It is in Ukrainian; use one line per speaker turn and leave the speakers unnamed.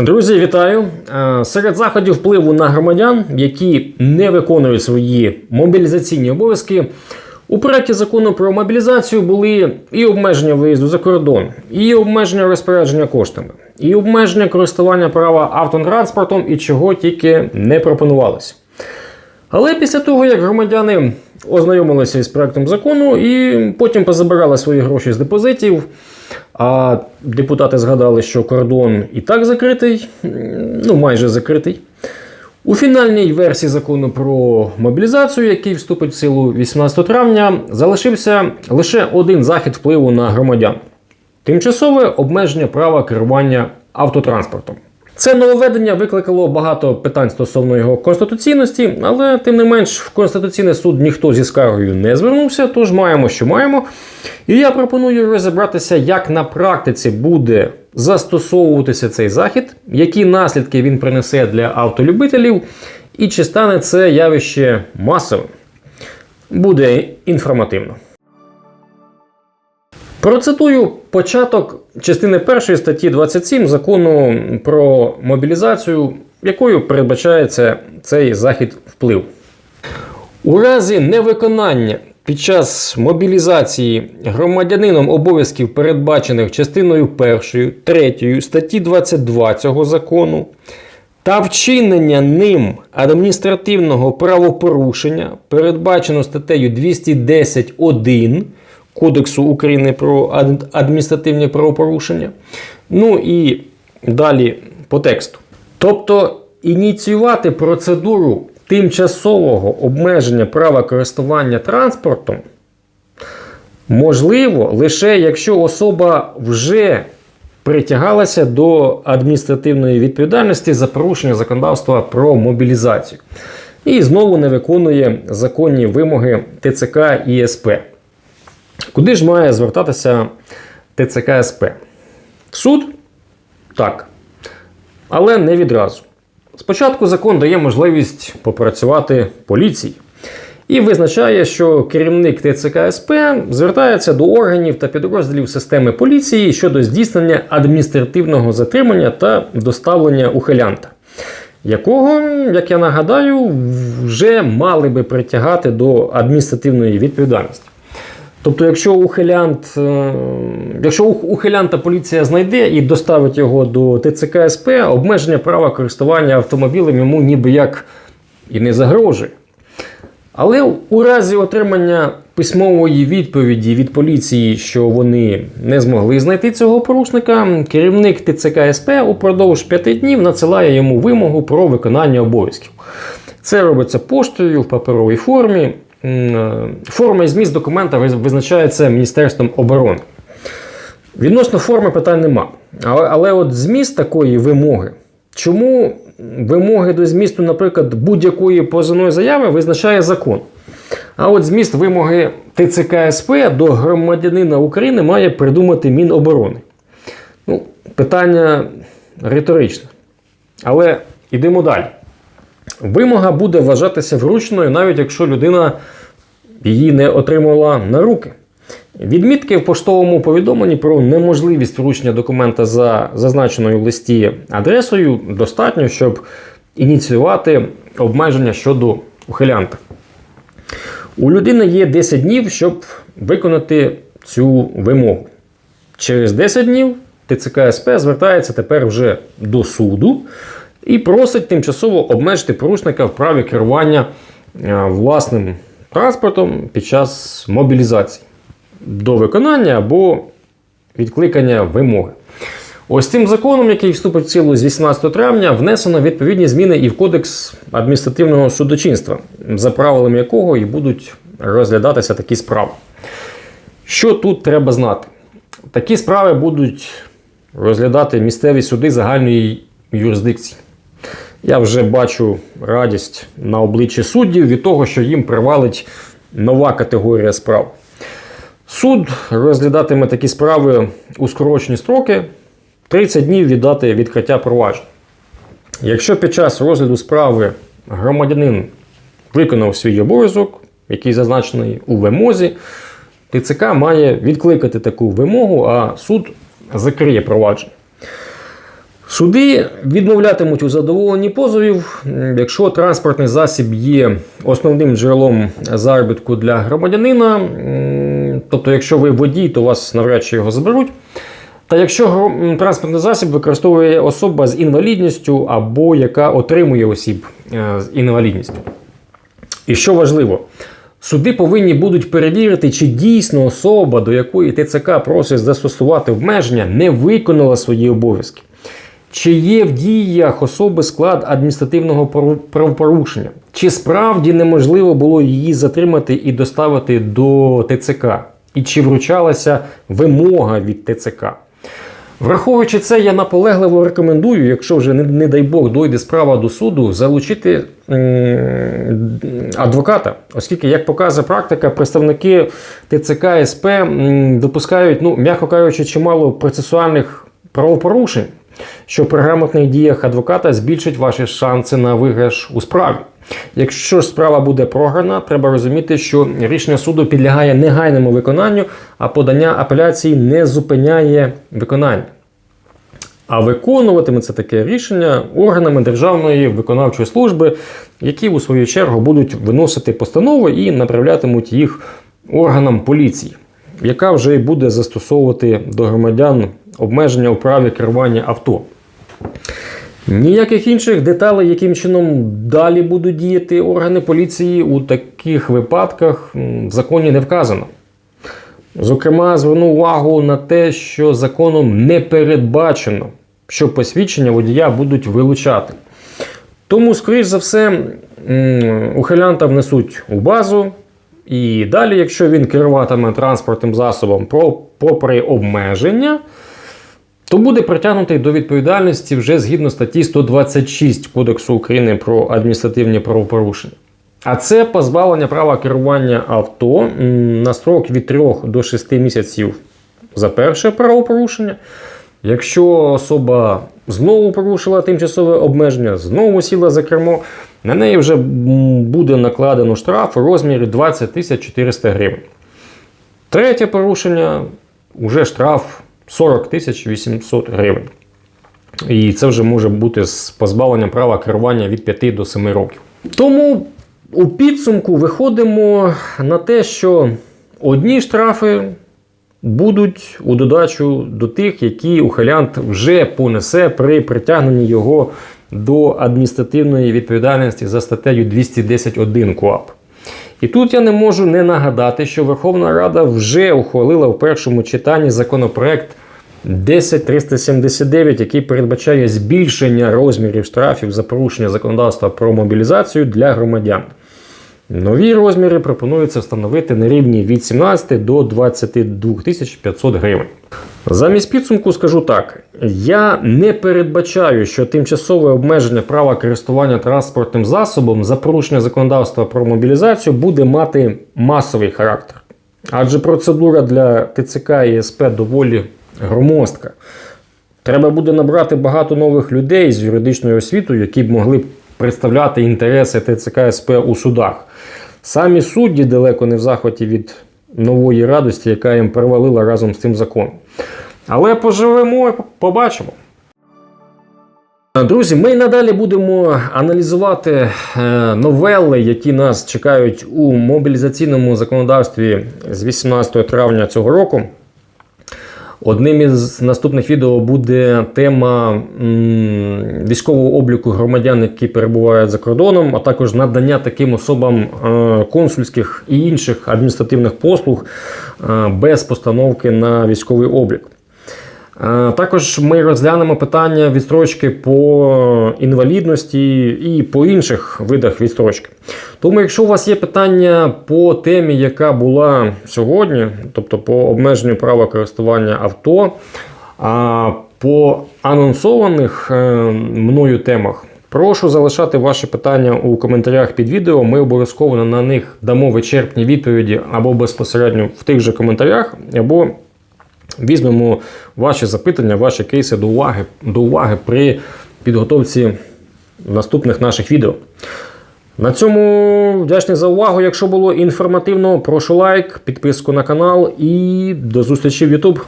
Друзі, вітаю! Е, Серед заходів впливу на громадян, які не виконують свої мобілізаційні обов'язки, у проєкті закону про мобілізацію були і обмеження виїзду за кордон, і обмеження розпорядження коштами, і обмеження користування права автотранспортом, і чого тільки не пропонувалося. Але після того, як громадяни ознайомилися із проектом закону і потім позабирали свої гроші з депозитів, а депутати згадали, що кордон і так закритий, ну майже закритий. У фінальній версії закону про мобілізацію, який вступить в силу 18 травня, залишився лише один захід впливу на громадян тимчасове обмеження права керування автотранспортом. Це нововведення викликало багато питань стосовно його конституційності, але тим не менш в Конституційний суд ніхто зі скаргою не звернувся, тож маємо, що маємо. І я пропоную розібратися, як на практиці буде застосовуватися цей захід, які наслідки він принесе для автолюбителів, і чи стане це явище масовим. Буде інформативно. Процитую початок частини першої статті 27 закону про мобілізацію, якою передбачається цей захід вплив. У разі невиконання під час мобілізації громадянином обов'язків, передбачених частиною 1, 3 статті 22 цього закону, та вчинення ним адміністративного правопорушення, передбачено статтею 210.1 Кодексу України про адміністративні правопорушення. Ну і далі по тексту. Тобто ініціювати процедуру тимчасового обмеження права користування транспортом можливо лише якщо особа вже притягалася до адміністративної відповідальності за порушення законодавства про мобілізацію і знову не виконує законні вимоги ТЦК і СП. Куди ж має звертатися ТЦК СП? В суд? Так. Але не відразу. Спочатку закон дає можливість попрацювати поліції і визначає, що керівник ТЦК СП звертається до органів та підрозділів системи поліції щодо здійснення адміністративного затримання та доставлення ухилянта, якого, як я нагадаю, вже мали би притягати до адміністративної відповідальності. Тобто, якщо ухилянт, е, якщо ухилянта поліція знайде і доставить його до ТЦК СП, обмеження права користування автомобілем йому ніби як і не загрожує. Але у разі отримання письмової відповіді від поліції, що вони не змогли знайти цього порушника, керівник ТЦК СП упродовж п'яти днів надсилає йому вимогу про виконання обов'язків. Це робиться поштою в паперовій формі. Е, Форма і зміст документа визначається Міністерством оборони. Відносно форми питань нема. Але, але от зміст такої вимоги, чому вимоги до змісту, наприклад, будь-якої позовної заяви визначає закон. А от зміст вимоги ТЦК СП до громадянина України має придумати Міноборони. Ну, питання риторичне. Але йдемо далі. Вимога буде вважатися вручною, навіть якщо людина її не отримала на руки. Відмітки в поштовому повідомленні про неможливість вручення документа за зазначеною в листі адресою достатньо, щоб ініціювати обмеження щодо ухилянта. У людини є 10 днів, щоб виконати цю вимогу. Через 10 днів ТЦК СП звертається тепер вже до суду і просить тимчасово обмежити порушника в праві керування е, власним транспортом під час мобілізації до виконання або відкликання вимоги. Ось цим законом, який вступить в силу з 18 травня, внесено відповідні зміни і в Кодекс адміністративного судочинства, за правилами якого і будуть розглядатися такі справи. Що тут треба знати? Такі справи будуть розглядати місцеві суди загальної юрисдикції. Я вже бачу радість на обличчі суддів від того, що їм привалить нова категорія справ. Суд розглядатиме такі справи у скорочені строки 30 днів від дати відкриття провадження. Якщо під час розгляду справи громадянин виконав свій обов'язок, який зазначений у вимозі, ТЦК має відкликати таку вимогу, а суд закриє провадження. Суди відмовлятимуть у задоволенні позовів, якщо транспортний засіб є основним джерелом заробітку для громадянина. Тобто, якщо ви водій, то вас навряд чи його заберуть. Та якщо транспортний засіб використовує особа з інвалідністю або яка отримує осіб е, з інвалідністю. І що важливо, суди повинні будуть перевірити, чи дійсно особа, до якої ТЦК просить застосувати обмеження, не виконала свої обов'язки. Чи є в діях особи склад адміністративного пору- правопорушення? Чи справді неможливо було її затримати і доставити до ТЦК? І чи вручалася вимога від ТЦК? Враховуючи це, я наполегливо рекомендую, якщо вже не, не дай Бог дойде справа до суду, залучити адвоката, оскільки, як показує практика, представники ТЦК СП допускають, ну, м'яко кажучи, чимало процесуальних правопорушень, що при грамотних діях адвоката збільшить ваші шанси на виграш у справі. Якщо ж справа буде програна, треба розуміти, що рішення суду підлягає негайному виконанню, а подання апеляції не зупиняє виконання. А виконуватиме це таке рішення органами Державної виконавчої служби, які у свою чергу будуть виносити постанови і направлятимуть їх органам поліції, яка вже й буде застосовувати до громадян обмеження у праві керування авто. Ніяких інших деталей, яким чином далі будуть діяти органи поліції у таких випадках в законі не вказано. Зокрема, зверну увагу на те, що законом не передбачено, що посвідчення водія будуть вилучати. Тому, скоріш за все, ухилянта внесуть у базу, і далі, якщо він керуватиме транспортним засобом попри обмеження, то буде притягнутий до відповідальності вже згідно статті 126 Кодексу України про адміністративні правопорушення. А це позбавлення права керування авто на строк від 3 до 6 місяців за перше правопорушення. Якщо особа знову порушила тимчасове обмеження, знову сіла за кермо, на неї вже буде накладено штраф у розмірі 20 тисяч 400 гривень. Третє порушення вже штраф 40 тисяч 800 гривень. І це вже може бути з позбавленням права керування від 5 до 7 років. Тому у підсумку виходимо на те, що одні штрафи будуть у додачу до тих, які ухилянт вже понесе при притягненні його до адміністративної відповідальності за статтею 210.1 КОАП. І тут я не можу не нагадати, що Верховна Рада вже ухвалила в першому читанні законопроект 10379, який передбачає збільшення розмірів штрафів за порушення законодавства про мобілізацію для громадян. Нові розміри пропонується встановити на рівні від 17 до 22 500 гривень. Замість підсумку скажу так: я не передбачаю, що тимчасове обмеження права користування транспортним засобом за порушення законодавства про мобілізацію буде мати масовий характер. Адже процедура для ТЦК і СП доволі громоздка. Треба буде набрати багато нових людей з юридичною освітою, які б могли представляти інтереси ТЦК СП у судах. Самі судді далеко не в захваті від нової радості, яка їм перевалила разом з цим законом. Але поживемо побачимо. Друзі, ми й надалі будемо аналізувати е, новели, які нас чекають у мобілізаційному законодавстві з 18 травня цього року. Одним із наступних відео буде тема військового обліку громадян, які перебувають за кордоном, а також надання таким особам е, консульських і інших адміністративних послуг е, без постановки на військовий облік. Е, Також ми розглянемо питання відстрочки по інвалідності і по інших видах відстрочки. Тому, якщо у вас є питання по темі, яка була сьогодні, тобто по обмеженню права користування авто, по анонсованих е, мною темах, прошу залишати ваші питання у коментарях під відео. Ми обов'язково на них дамо вичерпні відповіді або безпосередньо в тих же коментарях, або візьмемо ваші запитання, ваші кейси до уваги, до уваги при підготовці наступних наших відео. На цьому вдячний за увагу. Якщо було інформативно, прошу лайк, підписку на канал і до зустрічі в YouTube.